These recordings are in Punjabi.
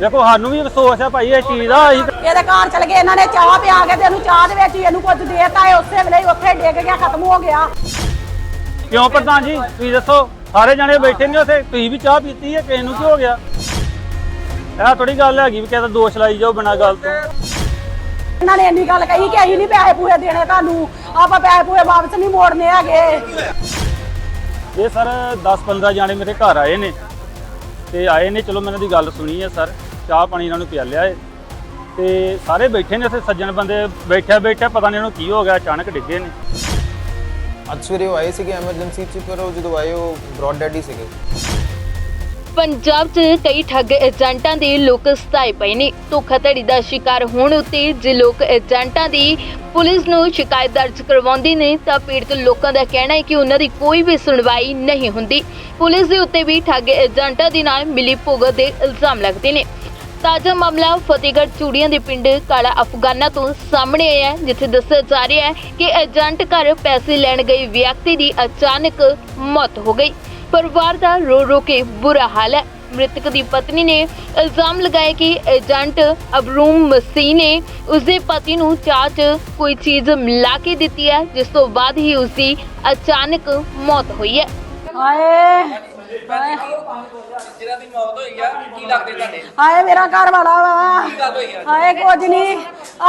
ਵੇਖੋ ਸਾਨੂੰ ਵੀ ਅਫਸੋਸ ਆ ਭਾਈ ਇਹ ਚੀਜ਼ ਦਾ ਅਸੀਂ ਇਹਦੇ ਘਰ ਚਲ ਗਏ ਇਹਨਾਂ ਨੇ ਚਾਹ ਪਿਆ ਕੇ ਤੇ ਇਹਨੂੰ ਚਾਹ ਦੇ ਵਿੱਚ ਹੀ ਇਹਨੂੰ ਕੁਝ ਦੇਤਾ ਇਹ ਉਸੇ ਵੇਲੇ ਹੀ ਉੱਥੇ ਡਿੱਗ ਗਿਆ ਖਤਮ ਹੋ ਗਿਆ। ਕਿਉਂ ਪ੍ਰਧਾਨ ਜੀ? ਤੁਸੀਂ ਦੱਸੋ ਸਾਰੇ ਜਣੇ ਬੈਠੇ ਨੇ ਉੱਥੇ ਤੁਸੀਂ ਵੀ ਚਾਹ ਪੀਤੀ ਹੈ ਕਿਸੇ ਨੂੰ ਕੀ ਹੋ ਗਿਆ? ਇਹ ਥੋੜੀ ਗੱਲ ਹੈਗੀ ਵੀ ਕਿਸੇ ਦਾ ਦੋਸ਼ ਲਾਈ ਜਾਓ ਬਿਨਾਂ ਗੱਲ ਤੋਂ। ਇਹਨਾਂ ਨੇ ਇੰਨੀ ਗੱਲ ਕਹੀ ਕਿ ਅਸੀਂ ਨਹੀਂ ਪੈਸੇ ਪੂਏ ਦੇਣੇ ਤੁਹਾਨੂੰ ਆਪਾਂ ਪੈਸੇ ਪੂਏ ਵਾਪਸ ਨਹੀਂ ਮੋੜਨੇ ਹੈਗੇ। ਇਹ ਸਰ 10-15 ਜਾਣੇ ਮੇਰੇ ਘਰ ਆਏ ਨੇ ਤੇ ਆਏ ਨੇ ਚਲੋ ਮੈਂ ਇਹਨਾਂ ਦੀ ਗੱਲ ਸੁਣੀ ਹੈ ਸਰ। ਚਾਹ ਪਾਣੀ ਇਹਨਾਂ ਨੂੰ ਪਿਆਲਿਆ ਏ। ਤੇ ਸਾਰੇ ਬੈਠੇ ਨੇ ਉੱਥੇ ਸੱਜਣ ਬੰਦੇ ਬੈਠਿਆ ਬੈਠਿਆ ਪਤਾ ਨਹੀਂ ਇਹਨੂੰ ਕੀ ਹੋ ਗਿਆ ਅਚਾਨਕ ਡਿੱਗੇ ਨੇ। ਅੱਜ ਸਵੇਰੇ ਉਹ ਆਏ ਸੀਗੇ ਐਮਰਜੈਂਸੀ 'ਚ ਪਰ ਉਹ ਜਦੋਂ ਆਏ ਉਹ ਬ੍ਰੌਡ ਡੈਡ ਸੀਗੇ। ਪੰਜਾਬ 'ਚ ਕਈ ਠੱਗ ਏਜੰਟਾਂ ਦੇ ਲੋਕ ਸਤਾਏ ਪਏ ਨੇ। ਧੋਖਾਧੜੀ ਦਾ ਸ਼ਿਕਾਰ ਹੋਣ ਉੱਤੇ ਜੇ ਲੋਕ ਏਜੰਟਾਂ ਦੀ ਪੁਲਿਸ ਨੂੰ ਸ਼ਿਕਾਇਤ ਦਰਜ ਕਰਵਾਉਂਦੇ ਨੇ ਤਾਂ ਪੀੜਤ ਲੋਕਾਂ ਦਾ ਕਹਿਣਾ ਹੈ ਕਿ ਉਹਨਾਂ ਦੀ ਕੋਈ ਵੀ ਸੁਣਵਾਈ ਨਹੀਂ ਹੁੰਦੀ। ਪੁਲਿਸ ਦੇ ਉੱਤੇ ਵੀ ਠੱਗ ਏਜੰਟਾਂ ਦੇ ਨਾਲ ਮਿਲੀ ਭੁਗਤ ਦੇ ਇਲਜ਼ਾਮ ਲੱਗਦੇ ਨੇ। ਤਾਜ਼ਾ ਮਾਮਲਾ ਫਤਿਹਗੜ੍ਹ ਚੂੜੀਆਂ ਦੇ ਪਿੰਡ ਕਾਲਾ ਅਫਗਾਨਾ ਤੋਂ ਸਾਹਮਣੇ ਆਇਆ ਹੈ, ਜਿੱਥੇ ਦੱਸਿਆ ਜਾ ਰਿਹਾ ਹੈ ਕਿ ਏਜੰਟ ਘਰ ਪੈਸੇ ਲੈਣ ਗਏ ਵਿਅਕਤੀ ਦੀ ਅਚਾਨਕ ਮੌਤ ਹੋ ਗਈ। ਪਰਿਵਾਰ ਦਾ ਰੋ ਰੋ ਕੇ ਬੁਰਾ ਹਾਲ ਹੈ। ਮ੍ਰਿਤਕ ਦੀ ਪਤਨੀ ਨੇ ਇਲਜ਼ਾਮ ਲਗਾਇਆ ਕਿ ਏਜੰਟ ਅਬਰੂਮ ਮਸੀ ਨੇ ਉਸਦੇ ਪਤੀ ਨੂੰ ਚਾਹ 'ਚ ਕੋਈ ਚੀਜ਼ ਮਿਲਾ ਕੇ ਦਿੱਤੀ ਹੈ, ਜਿਸ ਤੋਂ ਬਾਅਦ ਹੀ ਉਸਦੀ ਅਚਾਨਕ ਮੌਤ ਹੋਈ ਹੈ। ਹਾਏ! ਹਾਏ ਜਿਹਨਾਂ ਦੀ ਮੌਤ ਹੋਈ ਆ ਕੀ ਲੱਗਦੇ ਤੁਹਾਡੇ? ਹਾਏ ਮੇਰਾ ਘਰ ਵਾਲਾ ਵਾ। ਗੱਲ ਹੋਈ ਆ? ਹਾਏ ਕੁਝ ਨਹੀਂ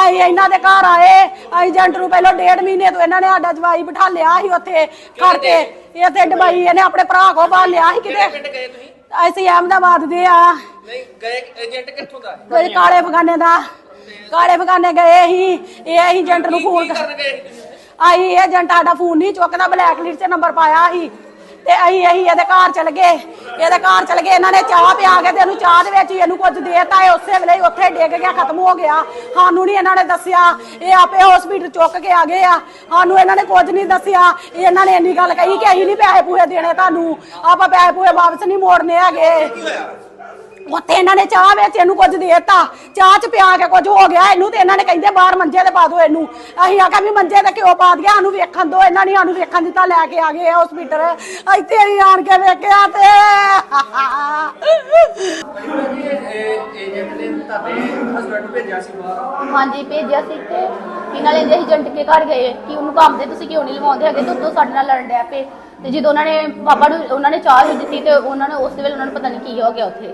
ਆਈ ਇਹਨਾਂ ਦੇ ਘਰ ਆਏ। ਏਜੰਟ ਨੂੰ ਪਹਿਲਾਂ ਡੇਢ ਮਹੀਨੇ ਤੋਂ ਇਹਨਾਂ ਨੇ ਸਾਡਾ ਜਵਾਈ ਬਿਠਾ ਲਿਆ ਸੀ ਉੱਥੇ ਕੇ ਇਹ ਤੇ। ਡਬਾਈ ਇਹਨੇ ਆਪਣੇ ਭਰਾ ਕੋ ਬਾਹਰ ਲਿਆ ਸੀ ਪਿੰਡ ਕਿਤੇ ਗਏ ਤੁਸੀਂ? ਅਸੀਂ ਅਹਿਮਦਾਬਾਦ ਦੇ ਆ। ਨਹੀਂ ਗਏ ਏਜੰਟ ਕਿੱਥੋਂ ਦਾ? ਕੋਈ ਕਾਲੇ ਬਗਾਨੇ ਦਾ। ਕਾਲੇ ਬਗਾਨੇ ਗਏ ਸੀ। ਇਹ ਏਜੰਟ ਨੂੰ ਫੋਨ ਕੀ ਕਰ ਕਰਨ ਗਏ? ਆਈ ਏਜੰਟ ਸਾਡਾ ਫੋਨ ਨਹੀਂ ਚੁੱਕਦਾ। ਬਲੈਕ ਲਿਸਟ 'ਚ ਨੰਬਰ ਪਾਇਆ ਸੀ। ਤੇ ਅਸੀਂ ਅਸੀਂ ਇਹਦੇ ਘਰ ਚਲ ਗਏ। ਇਹਦੇ ਘਰ ਚਲ ਗਏ। ਇਹਨਾਂ ਨੇ ਚਾਹ ਪਿਆ ਕੇ ਤੇ ਇਹਨੂੰ ਚਾਹ ਦੇ ਵਿੱਚ ਹੀ ਇਹਨੂੰ ਕੁਝ ਦੇਤਾ। ਇਹ ਉਸੇ ਵੇਲੇ ਹੀ ਉੱਥੇ ਡਿੱਗ ਗਿਆ, ਖਤਮ ਹੋ ਗਿਆ। ਸਾਨੂੰ ਨਹੀਂ ਇਹਨਾਂ ਨੇ ਦੱਸਿਆ। ਇਹ ਆਪੇ ਹਸਪੀਟਲ ਚੁੱਕ ਕੇ ਆ ਗਏ ਆ। ਸਾਨੂੰ ਇਹਨਾਂ ਨੇ ਕੁਝ ਨਹੀਂ ਦੱਸਿਆ। ਇਹਨਾਂ ਨੇ ਇੰਨੀ ਗੱਲ ਕਹੀ ਕਿ ਅਸੀਂ ਨਹੀਂ ਪੈਸੇ ਪੂਏ ਦੇਣੇ ਤੁਹਾਨੂੰ। ਆਪਾਂ ਪੈਸੇ ਪੂਏ ਵਾਪਸ ਨਹੀਂ ਮੋੜਨੇ ਹੈਗੇ। ਉੱਥੇ ਇਹਨਾਂ ਨੇ ਚਾਹ ਵਿੱਚ ਇਹਨੂੰ ਕੁਝ ਦੇਤਾ। ਚਾਹ ਚ ਪਿਆ ਕੇ ਕੁਝ ਹੋ ਗਿਆ, ਇਹਨੂੰ ਤੇ ਇਹਨਾਂ ਨੇ ਕਹਿੰਦੇ ਬਾਹਰ ਮੰਜੇ ਤੇ ਪਾ ਦਿਓ ਇਹਨੂੰ। ਅਸੀਂ ਆਖਿਆ ਵੀ ਮੰਜੇ ਤੇ ਕਿਉਂ ਪਾ ਦਿਆ, ਸਾਨੂੰ ਵੇਖਣ ਦਿਓ, ਇਹਨਾਂ ਨੇ ਸਾਨੂੰ ਵੇਖਣ ਦਿੱਤਾ, ਲੈ ਕੇ ਆ ਗਏ ਆ ਹਸਪੀਟਲ ਇੱਥੇ ਹੀ ਆਣ ਕੇ ਵੇਖਿਆ ਤੇ। ਏਜੰਟ ਨੇ ਤੁਹਾਡੇ ਹਸਬੰਡ ਭੇਜਿਆ ਸੀ ਬਾਹਰ ਹਾਂਜੀ, ਭੇਜਿਆ ਸੀ ਤੇ ਇਹਨਾਂ ਨੇ ਜੇ ਏਜੰਟ ਕੇ ਘਰ ਗਏ ਕਿ ਉਹਨੂੰ ਕੰਮ ਦੇ ਤੁਸੀਂ ਕਿਉਂ ਨਹੀਂ ਲਵਾਉਂਦੇ ਹੈਗੇ? ਤੇ ਉੱਤੋਂ ਸਾਡੇ ਨਾਲ ਲੜਨ ਡਿਆ ਪਏ। ਤੇ ਜਦੋਂ ਉਹਨਾਂ ਨੇ ਪਾਪਾ ਨੂੰ, ਉਹਨਾਂ ਨੇ ਚਾਹ ਵੀ ਦਿੱਤੀ ਤੇ ਉਹਨਾਂ ਨੇ ਉਸ ਵੇਲੇ ਉਹਨਾਂ ਨੂੰ ਪਤਾ ਨਹੀਂ ਕੀ ਹੋ ਗਿਆ ਉੱਥੇ।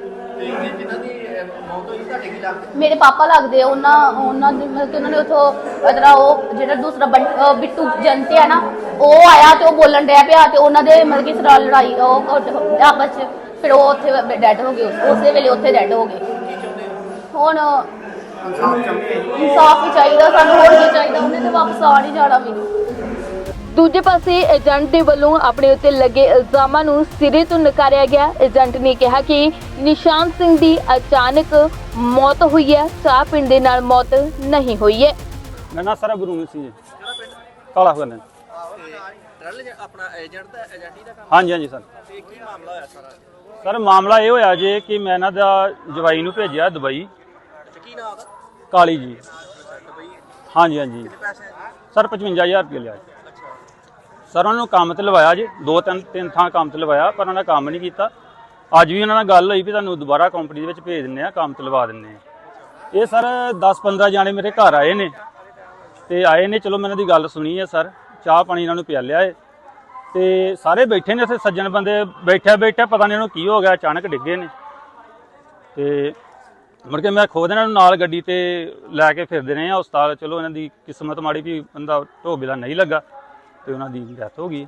ਮੇਰੇ ਪਾਪਾ ਲੱਗਦੇ ਆ, ਉਹਨਾਂ ਉਹਨਾਂ ਦੇ ਮਤਲਬ ਕਿ ਉਹਨਾਂ ਨੇ ਉਥੋਂ ਅਦਰਾ ਉਹ ਜਿਹੜਾ ਦੂਸਰਾ ਬੰ- ਅਹ ਬਿੱਟੂ ਜੰਤੇ ਆ ਨਾ ਉਹ ਆਇਆ ਤੇ ਉਹ ਬੋਲਣ ਡਿਆ ਪਿਆ ਤੇ ਉਹਨਾਂ ਦੇ ਮਤਲਬ ਕਿ ਨਾਲ ਲੜਾਈ ਉਹ ਆਪਸ ਚ ਫਿਰ ਉਹ ਉੱਥੇ ਡੈਡ ਹੋ ਗਏ ਉਸ- ਉਸੇ ਵੇਲੇ ਉੱਥੇ ਡੈਡ ਹੋ ਗਏ। ਹੁਣ ਇਨਸਾਫ ਚਾਹੀਦਾ ਸਾਨੂੰ ਹੋਰ ਕੀ ਚਾਹੀਦਾ ਉਹਨੇ ਤੇ ਵਾਪਸ ਆ ਨਹੀਂ ਜਾਣਾ ਵੀ। ਦੂਜੇ ਪਾਸੇ ਏਜੰਟ ਦੇ ਵੱਲੋਂ ਆਪਣੇ ਉੱਤੇ ਲੱਗੇ ਇਲਜ਼ਾਮਾਂ ਨੂੰ ਸਿਰੇ ਤੋਂ ਨਕਾਰਿਆ ਗਿਆ। ਏਜੰਟ ਨੇ ਕਿਹਾ ਕਿ ਨਿਸ਼ਾਨ ਸਿੰਘ ਦੀ ਅਚਾਨਕ ਮੌਤ ਹੋਈ ਹੈ। ਚਾਹ ਪੀਣ ਦੇ ਨਾਲ ਮੌਤ ਨਹੀਂ ਹੋਈ ਹੈ। ਮੈਂ ਨਾ ਸਾਰਾ ਬਰੂਮ ਸੀ ਜੀ। ਕਾਲਾ ਹੋ ਗਿਆ ਟਰਲ ਆਪਣਾ ਏਜੰਟ ਦਾ ਏਜੰਟੀ ਦਾ ਕੰਮ? ਹਾਂਜੀ ਹਾਂਜੀ ਸਰ। ਤੇ ਕੀ ਮਾਮਲਾ ਹੋਇਆ ਸਾਰਾ? ਸਰ ਮਾਮਲਾ ਇਹ ਹੋਇਆ ਜੇ ਕਿ ਮੈਂ ਇਹਨਾਂ ਦਾ ਜਵਾਈ ਨੂੰ ਭੇਜਿਆ ਦੁਬਈ। ਕੀ ਨਾਮ ਕਾਲੀ ਜੀ। ਦੁਬਈ ਹਾਂਜੀ ਹਾਂਜੀ। ਸਰ 55000 ਰੁਪਏ ਲਿਆ ਜੀ। ਸਰ ਉਹਨਾਂ ਨੂੰ ਕੰਮ ਤੇ ਲਵਾਇਆ ਜੀ, ਦੋ ਤਿੰਨ ਤਿੰਨ ਥਾਂ ਕੰਮ ਤੇ ਲਵਾਇਆ, ਪਰ ਉਹਨਾਂ ਨੇ ਕੰਮ ਨਹੀਂ ਕੀਤਾ। ਅੱਜ ਵੀ ਉਹਨਾਂ ਨਾਲ ਗੱਲ ਹੋਈ ਵੀ ਤੁਹਾਨੂੰ ਦੁਬਾਰਾ ਕੰਪਨੀ ਦੇ ਵਿੱਚ ਭੇਜ ਦਿੰਨੇ ਆ ਕੰਮ ਤੇ ਲਵਾ ਦਿੰਨੇ ਆ ਇਹ ਸਰ 10-15 ਜਾਣੇ ਮੇਰੇ ਘਰ ਆਏ ਨੇ ਤੇ ਆਏ ਨੇ, ਚਲੋ ਮੈਂ ਇਹਨਾਂ ਦੀ ਗੱਲ ਸੁਣੀ ਹੈ ਸਰ, ਚਾਹ ਪਾਣੀ ਇਹਨਾਂ ਨੂੰ ਪਿਆਲਿਆ ਏ। ਤੇ ਸਾਰੇ ਬੈਠੇ ਨੇ ਉੱਥੇ ਸੱਜਣ ਬੰਦੇ ਬੈਠਿਆ ਬੈਠਿਆ, ਪਤਾ ਨਹੀਂ ਉਹਨੂੰ ਕੀ ਹੋ ਗਿਆ, ਅਚਾਨਕ ਡਿੱਗੇ ਨੇ। ਤੇ ਮੁੜ ਕੇ ਮੈਂ ਖੁਦ ਇਹਨਾਂ ਨੂੰ ਨਾਲ ਗੱਡੀ ਤੇ ਲੈ ਕੇ ਫਿਰਦੇ ਰਹੇ ਆ ਉਸਤਾਦ, ਚਲੋ ਇਹਨਾਂ ਦੀ ਕਿਸਮਤ ਮਾੜੀ ਵੀ ਬੰਦਾ ਢੋਬੇ ਦਾ ਨਹੀਂ ਲੱਗਾ। ਤੇ ਉਹਨਾਂ ਦੀ ਡੈਥ ਹੋ ਗਈ।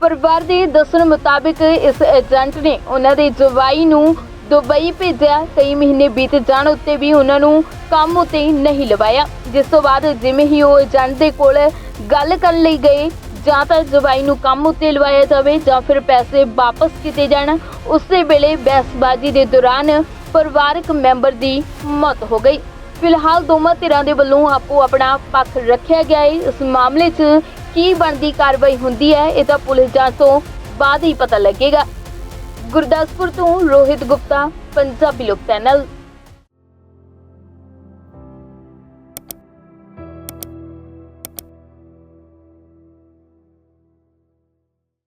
ਪਰਿਵਾਰ ਦੇ ਦੱਸਣ ਮੁਤਾਬਿਕ ਇਸ ਏਜੰਟ ਨੇ ਉਹਨਾਂ ਦੇ ਜਵਾਈ ਨੂੰ ਦੁਬਈ ਭੇਜਿਆ। ਕਈ ਮਹੀਨੇ ਬੀਤ ਜਾਣ ਉੱਤੇ ਵੀ ਉਹਨਾਂ ਨੂੰ ਕੰਮ ਉਤੇ ਨਹੀਂ ਲਵਾਇਆ। ਜਿਸ ਤੋਂ ਬਾਅਦ ਜਿਵੇਂ ਹੀ ਉਹ ਏਜੰਟ ਦੇ ਕੋਲ ਗੱਲ ਕਰਨ ਲਈ ਗਏ, ਜਾਂ ਤਾਂ ਜਵਾਈ ਨੂੰ ਕੰਮ ਉਤੇ ਲਵਾਇਆ ਜਾਵੇ, ਜਾਂ ਫਿਰ ਪੈਸੇ ਵਾਪਸ ਕੀਤੇ ਜਾਣ, ਉਸੇ ਵੇਲੇ ਬਹਿਸਬਾਜ਼ੀ ਦੇ ਦੌਰਾਨ ਪਰਿਵਾਰਕ ਮੈਂਬਰ ਦੀ ਮੌਤ ਹੋ ਗਈ। ਫਿਲਹਾਲ ਦੋਵਾਂ ਧਿਰਾਂ ਦੇ ਵੱਲੋਂ ਆਪੋ ਆਪਣਾ ਪੱਖ ਰੱਖਿਆ ਗਿਆ ਹੈ ਇਸ ਮਾਮਲੇ 'ਚ ਕੀ ਬਣਦੀ ਕਾਰਵਾਈ ਹੁੰਦੀ ਹੈ, ਇਹ ਤਾਂ ਪੁਲਿਸ ਜਾਂਚ ਤੋਂ ਬਾਅਦ ਹੀ ਪਤਾ ਲੱਗੇਗਾ। ਗੁਰਦਾਸਪੁਰ ਤੋਂ ਰੋਹਿਤ ਗੁਪਤਾ, ਪੰਜਾਬੀ ਲੋਕ ਚੈਨਲ।